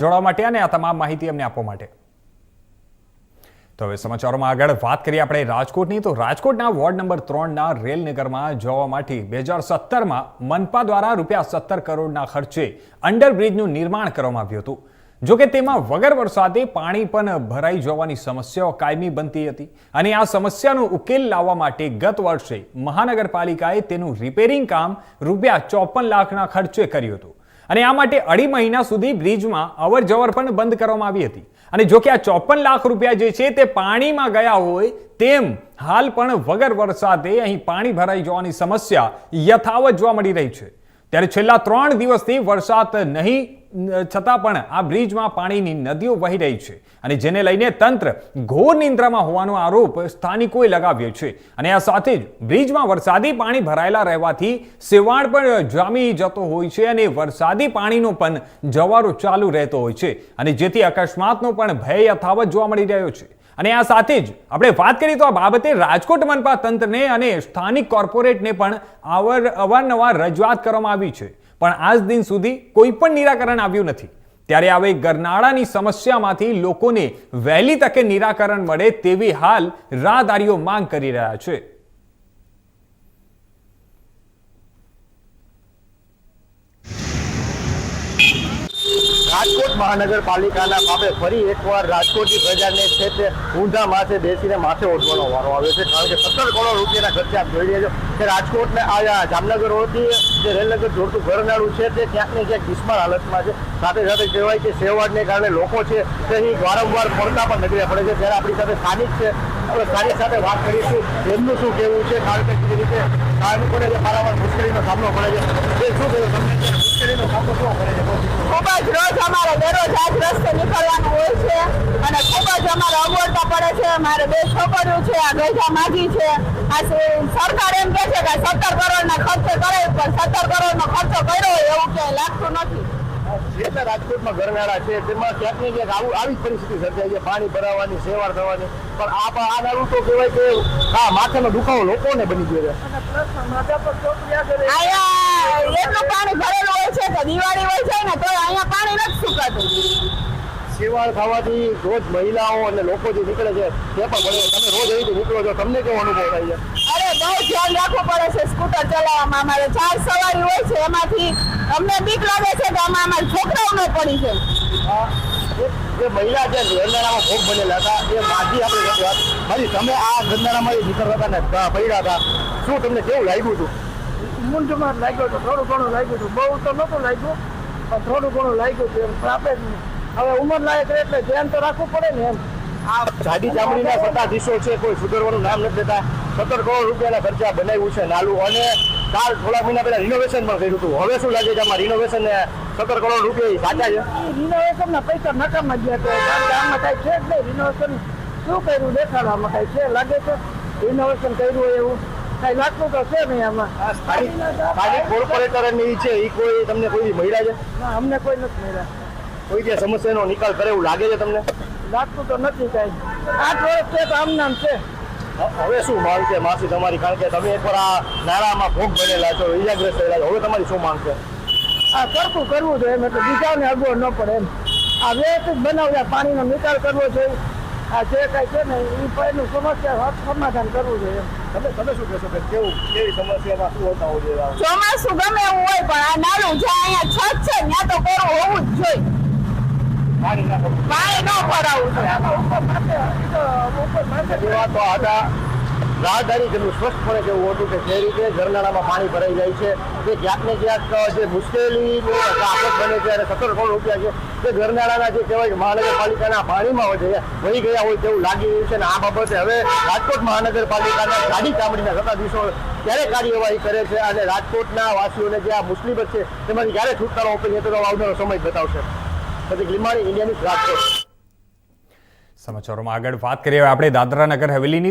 જોડવા માટે અને આ તમામ માહિતી અમને આપવા માટે. તો હવે સમાચારોમાં આગળ વાત કરીએ આપણે રાજકોટની. તો રાજકોટના વોર્ડ નંબર ત્રણના રેલનગરમાં જવા માટે બે હજાર સત્તરમાં મનપા દ્વારા રૂપિયા સત્તર કરોડના ખર્ચે અંડરબ્રિજનું નિર્માણ કરવામાં આવ્યું હતું. જોકે તેમાં વગર વરસાદે પાણી પણ ભરાઈ જવાની સમસ્યાઓ કાયમી બનતી હતી. અને આ સમસ્યાનો ઉકેલ લાવવા માટે ગત વર્ષે મહાનગરપાલિકાએ તેનું રિપેરિંગ કામ રૂપિયા ચોપન લાખના ખર્ચે કર્યું હતું. અને આ માટે અઢી મહિના સુધી બ્રિજમાં અવર જવર પણ બંધ કરવામાં આવી હતી. અને જો કે આ ચોપન લાખ રૂપિયા જે છે તે પાણીમાં ગયા હોય તેમ હાલ પણ વગર વરસાદે અહીં પાણી ભરાઈ જવાની સમસ્યા યથાવત જોવા મળી રહી છે. ત્યારે છેલ્લા ત્રણ દિવસથી વરસાદ નહીં છતાં પણ આ બ્રિજમાં પાણીની નદીઓ વહી રહી છે અને જેને લઈને તંત્ર ઘોર નિંદ્રામાં હોવાનો આરોપ સ્થાનિકોએ લગાવ્યો છે. અને આ સાથે જ બ્રિજમાં વરસાદી પાણી ભરાયેલા રહેવાથી સેવાણ પણ જામી જતો હોય છે અને વરસાદી પાણીનો પણ જવારો ચાલુ રહેતો હોય છે અને જેથી અકસ્માતનો પણ ભય યથાવત જોવા મળી રહ્યો છે. અને આ સાથે જ આપણે વાત કરીએ તો આ બાબતે રાજકોટ મનપા તંત્રને અને સ્થાનિક કોર્પોરેટને પણ અવર અવારનવાર રજૂઆત કરવામાં આવી છે. પણ આજ દિન સુધી કોઈ પણ નિરાકરણ આવ્યું નથી. ત્યારે હવે ગરનાળાની સમસ્યામાંથી લોકોને વહેલી તકે નિરાકરણ મળે તેવી હાલ રાહદારીઓ માંગ કરી રહ્યા છે. રાજકોટ મહાનગરપાલિકાના પાપે ફરી એકવાર રાજકોટની પ્રજાને છે તે ઊંધા માથે બેસીને માથે ઓઢવાનો વારો આવ્યો છે, કારણ કે સત્તર કરોડ રૂપિયાના ખર્ચે આપ જોઈ રહ્યા છો કે રાજકોટને આ જામનગર રોડથી જે રેલનગર જોડતું ઘરનાળું છે તે ક્યાંક ને ક્યાંક બિસ્માર હાલતમાં છે. સાથે સાથે કહેવાય કે સેવાડને કારણે લોકો છે તે અહીં વારંવાર પડતા પણ નજરે પડે છે. ત્યારે આપણી સાથે સ્થાનિક છે. આપણે સ્થાનિક સાથે વાત કરીશું. એમનું શું કહેવું છે? કારણ કે રીતે સ્થાનિકોને જે વારંવાર મુશ્કેલીનો સામનો પડે છે. એ શું કહેવું તમને મુશ્કેલીનો સામનો શું પડે છે ખૂબ જ રોજ અમારે દરરોજ આજ રસ્તે નીકળવાનું હોય છે અને ખૂબ જ અમારે અગવડતા પડે છે. મારે બે છોકરીઓ છે, આ ગઈઠા માજી છે. આ સરકાર એમ કહે છે કે સત્તર કરોડના ખર્ચો કરે પણ સત્તર કરોડનો ખર્ચો કર્યો એવું ક્યાંય લાગતું નથી. જેટલા રાજકોટમાં ઘરનાળા છે તેમાં ક્યાંક ને ક્યાંક આવું આવી પરિસ્થિતિ સર્જાય છે પાણી ભરાવાની સેવાર થવાની. પણ આ પણ આ દારૂ તો કહેવાય કે હા માથાનો દુખાવો લોકોને બની ગયો છે અહીંયા એટલું પાણી ભરેલું હોય છે કે દિવાળી હોય છે ને તો અહીંયા પાણી નથી સુકાતું સેવાળ ખાવાથી રોજ મહિલાઓ અને લોકો જે નીકળે છે તે પણ ભણે તમે રોજ અહીંથી નીકળો છો તમને કેવો અનુભવ થાય છે? અરે બહુ ધ્યાન રાખવું પડે છે સ્કૂટર ચલાવવામાં અમારે. ચાર સવારી હોય છે એમાંથી. અમને બીક લાગે છે કે આમાં અમારા છોકરાઓ ન પડી છે જે- મહિલા જે ગંદારામાં ભોગ બનેલા હતા એ માજી આપણે વાત. મારી તમે આ ગંદારામાં નીકળતા હતા ને પડ્યા હતા. શું તમને કેવું લાગ્યું હતું? મૂંઢમાં જ હતું થોડું ઘણું લાગ્યું હતું. બહુ તો નહોતું લાગ્યું પણ થોડું ઘણું લાગ્યું હતું એમ. પ્રાપ્ત આપણે હવે ઉંમર લાયક એટલે ધ્યાન તો રાખવું પડે ને એમ. આ જાડી ચામડીના સત્તાધીશો છે કોઈ સુધરવાનું નામ નથી દેતા સત્તર કરોડ રૂપિયાના ખર્ચા બનાવ્યું છે નાલું. અને કાલ થોડા મહિના પહેલા રિનોવેશન પણ કર્યું હતું. હવે શું લાગે છે આમાં રિનોવેશન ને સત્તર કરોડ રૂપિયા સાચા છે? રિનોવેશન ના પૈસા નકામ જ ગયા કારણ કે આમાં કાંઈ છે જ નહીં. રિનોવેશન શું કર્યું? દેખાડવામાં કાંઈ છે? લાગે છે? રિનોવેશન કર્યું હોય એવું? કાંઈ લાગતું તો છે નહીં આમાં. સ્થાનિક કોર્પોરેટરની છે. એ કોઈ તમને કોઈ મળ્યા છે? અમને કોઈ નથી મળ્યા. કોઈ જે સમસ્યાનો નિકાલ કરે એવું લાગે છે તમને? લાગતું તો નથી કાંઈ. આઠ વર્ષ છે તો આમ નામ છે. હવે શું માંગ છે માસી તમારી? કારણ કે તમે એકવાર આ નાળામાં ભોગ બનેલા છો ઇજાગ્રસ્ત થયેલા છો. હવે તમારી શું માંગ છે? આ સરખું કરવું જોઈએ એમ એટલે બીજાને અગવડ ન પડે એમ. આ વ્યવસ્થિત બનાવ્યા પાણીનો નિકાલ કરવો જોઈએ. આ જે કાંઈ છે ને એ એનું સમસ્યા સમાધાન કરવું જોઈએ એમ. તમે તમે શું કહેશો કે કેવું કેવી સમસ્યામાં શું હોતા હોય આ? ચોમાસું ગમે એવું હોય પણ આ નાળું જ્યાં અહીંયા છત છે ત્યાં તો કોરું હોવું જ જોઈએ. પાણી ના ભરવું. પાણી ન ભરાવું જોઈએ ઉપર માથે એ તો ઉપર માથે એ વાત તો હતા રાહદારી જેનું સ્પષ્ટપણે કેવું હતું કે જે રીતે ઝરનાળામાં પાણી ભરાઈ જાય છે તે ક્યાંક ને ક્યાંક જે મુશ્કેલી બને છે, અને સત્તર કરોડ રૂપિયા છે, તે ઝરનાળાના જે કહેવાય મહાનગરપાલિકાના પાણીમાં હોય વહી ગયા હોય તેવું લાગી રહ્યું છે, અને આ બાબતે હવે રાજકોટ મહાનગરપાલિકાના ગાડી ચામડીના સત્તાધીશો ક્યારે કાર્યવાહી કરે છે, અને રાજકોટના વાસીઓને જે આ મુસીબત છે, તેમાંથી ક્યારે છુટકારો છે તો આવનારો સમય બતાવશે સમાચારોમાં આગળ વાત કરીએ આપણે દાદરા નગર હવેલીની.